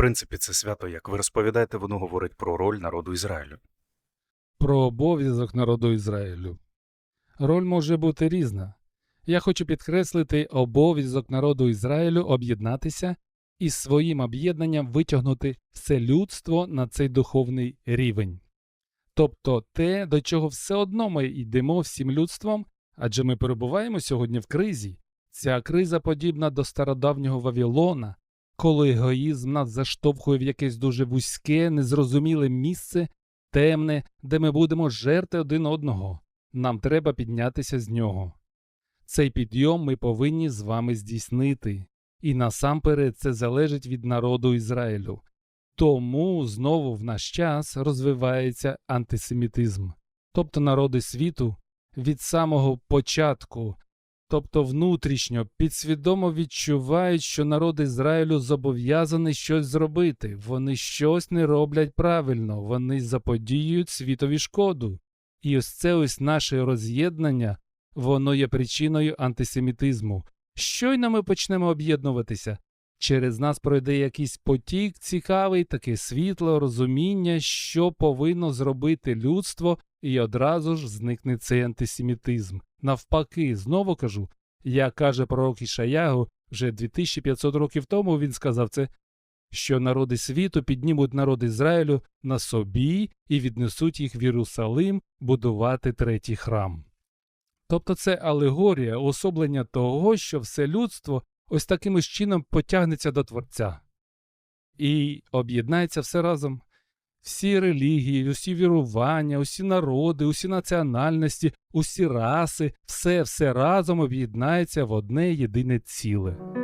принципі, це свято, як ви розповідаєте, воно говорить про роль народу Ізраїлю. Про обов'язок народу Ізраїлю. Роль може бути різна. Я хочу підкреслити обов'язок народу Ізраїлю об'єднатися і своїм об'єднанням витягнути все людство на цей духовний рівень. Тобто те, до чого все одно ми йдемо всім людством, адже ми перебуваємо сьогодні в кризі. Ця криза подібна до стародавнього Вавилона, коли егоїзм нас заштовхує в якесь дуже вузьке, незрозуміле місце, темне, де ми будемо жерти один одного. Нам треба піднятися з нього. Цей підйом ми повинні з вами здійснити, і насамперед це залежить від народу Ізраїлю. Тому знову в наш час розвивається антисемітизм, тобто народи світу від самого початку, тобто внутрішньо, підсвідомо відчувають, що народ Ізраїлю зобов'язаний щось зробити, вони щось не роблять правильно, вони заподіюють світові шкоду. І ось це ось наше роз'єднання, воно є причиною антисемітизму. Щойно ми почнемо об'єднуватися, через нас пройде якийсь потік цікавий, таке світло, розуміння, що повинно зробити людство, і одразу ж зникне цей антисемітизм. Навпаки, знову кажу, як каже пророк Ішаягу, вже 2500 років тому він сказав це, що народи світу піднімуть народ Ізраїлю на собі і віднесуть їх в Єрусалим будувати третій храм. Тобто це алегорія, особлення того, що все людство ось таким чином потягнеться до Творця і об'єднається все разом. Всі релігії, усі вірування, усі народи, усі національності, усі раси, все все разом об'єднається в одне єдине ціле.